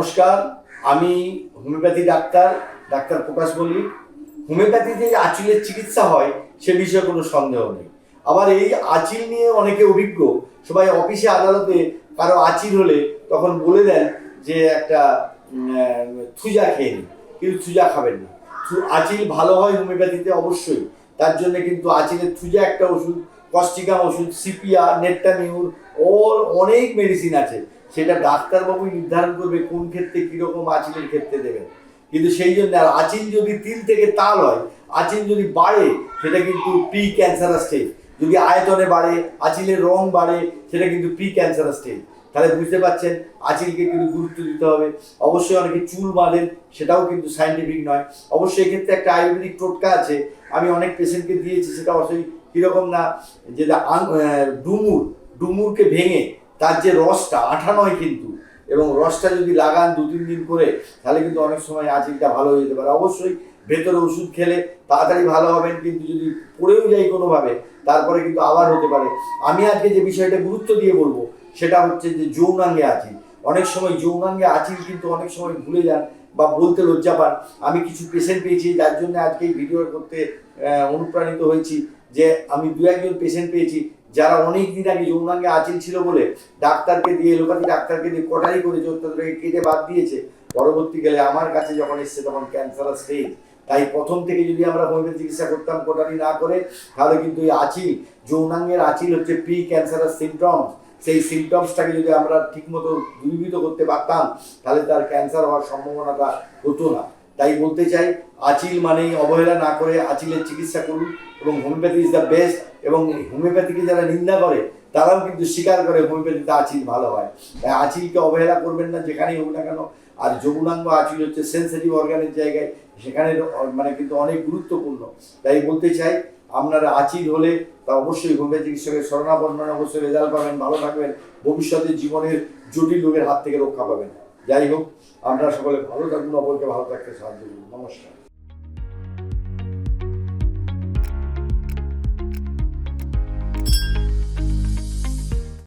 নমস্কার, আমি homeopathy doctor doctor Prakash Mallick. হোমিওপ্যাথিতে যে আঁচিলের চিকিৎসা হয়, সে বিষয়ে কোনো সন্দেহ নেই। আবার এই আঁচিল নিয়ে অনেকে অভিজ্ঞ, সবাই অফিসে, আদালতে কারও আঁচিল হলে তখন বলে দেন যে একটা থুজা খেয়ে নিন, কিন্তু থুজা খাবেন না। আঁচিল ভালো হয় হোমিওপ্যাথিতে অবশ্যই, তার জন্য কিন্তু আঁচিলের থুজা একটা ওষুধ কস্টিকাম ওষুধ সিপিয়া নেট্টামিউর ওর অনেক মেডিসিন আছে। সেটা ডাক্তারবাবুই নির্ধারণ করবে কোন ক্ষেত্রে কীরকম আঁচিলের ক্ষেত্রে দেবেন। কিন্তু সেই জন্য আর আঁচিল যদি তিল থেকে তাল হয়, আঁচিল যদি বাড়ে, সেটা কিন্তু প্রি ক্যান্সারাস স্টেজ যদি আয়তনে বাড়ে, আঁচিলের রং বাড়ে, সেটা কিন্তু প্রি ক্যান্সারাস স্টেজ তাহলে বুঝতে পারছেন, আঁচিলকে কিন্তু গুরুত্ব দিতে হবে। অবশ্যই অনেকে চুল বাঁধেন, সেটাও কিন্তু সাইন্টিফিক নয়। অবশ্যই এক্ষেত্রে একটা আয়ুর্বেদিক টোটকা আছে, আমি অনেক পেশেন্টকে দিয়েছি, সেটা অবশ্যই কীরকম না, যেটা ডুমুর, ডুমুরকে ভেঙে তার যে রসটা, আঠা নয় কিন্তু, এবং রসটা যদি লাগান দু, তিন দিন করে, তাহলে কিন্তু অনেক সময় আঁচিলটা ভালো হয়ে যেতে পারে। অবশ্যই ভেতরে ওষুধ খেলে তাড়াতাড়ি ভালো হবেন, কিন্তু যদি পড়েও যাই কোনোভাবে, তারপরে কিন্তু আবার হতে পারে। আমি আজকে যে বিষয়টা গুরুত্ব দিয়ে বলব, সেটা হচ্ছে যে যৌনাঙ্গে আঁচিল। অনেক সময় যৌনাঙ্গে আঁচিল কিন্তু অনেক সময় ভুলে যান বা বলতে লজ্জা পান। আমি কিছু পেশেন্ট পেয়েছি, যার জন্য আজকে এই ভিডিও করতে অনুপ্রাণিত হয়েছি যে আমি দু, একজন পেশেন্ট পেয়েছি যারা অনেক দিন আগে যৌনাঙ্গে আঁচিল ছিল বলে ডাক্তারকে দিয়ে এলোপাথি ডাক্তারকে দিয়ে কটারি করেছে তাদেরকে কেটে বাদ দিয়েছে। পরবর্তীকালে আমার কাছে যখন এসছে তখন ক্যান্সার স্টেজ তাই প্রথম থেকে যদি আমরা হোমিওপ্যাথি চিকিৎসা করতাম কোটারি না করে, তাহলে কিন্তু এই আঁচিল যৌনাঙ্গের আঁচিল হচ্ছে প্রি ক্যান্সারাস সিমটমস সেই সিমটমসটাকে যদি আমরা ঠিকমতো দূরীভূত করতে পারতাম, তাহলে তার ক্যান্সার হওয়ার সম্ভাবনাটা হতো না। তাই বলতে চাই, আচিল মানেই অবহেলা না করে আচিলের চিকিৎসা করুন এবং হোমিওপ্যাথি ইজ দ্য বেস্ট এবং হোমিওপ্যাথিকে যারা নিন্দা করে, তারাও কিন্তু স্বীকার করে হোমিওপ্যাথিতে আচিল ভালো হয়। তাই আঁচিলকে অবহেলা করবেন না, যেখানেই হোক না কেন। আর যৌনাঙ্গ আঁচিল হচ্ছে সেন্সিটিভ অর্গানের জায়গায়, সেখানে মানে কিন্তু অনেক গুরুত্বপূর্ণ। তাই বলতে চাই, আপনারা আঁচিল হলে তা অবশ্যই হোমিওপ্যাথি চিকিৎসকের শরণাপন্ন অবশ্যই রেজাল্ট পাবেন, ভালো থাকবেন, ভবিষ্যতে জীবনের জটিল রোগের হাত থেকে রক্ষা পাবেন। যাই হোক আপনারা সকলে ভালো থাকুন অপরকে ভালো থাকতে সাহায্য করুন। নমস্কার।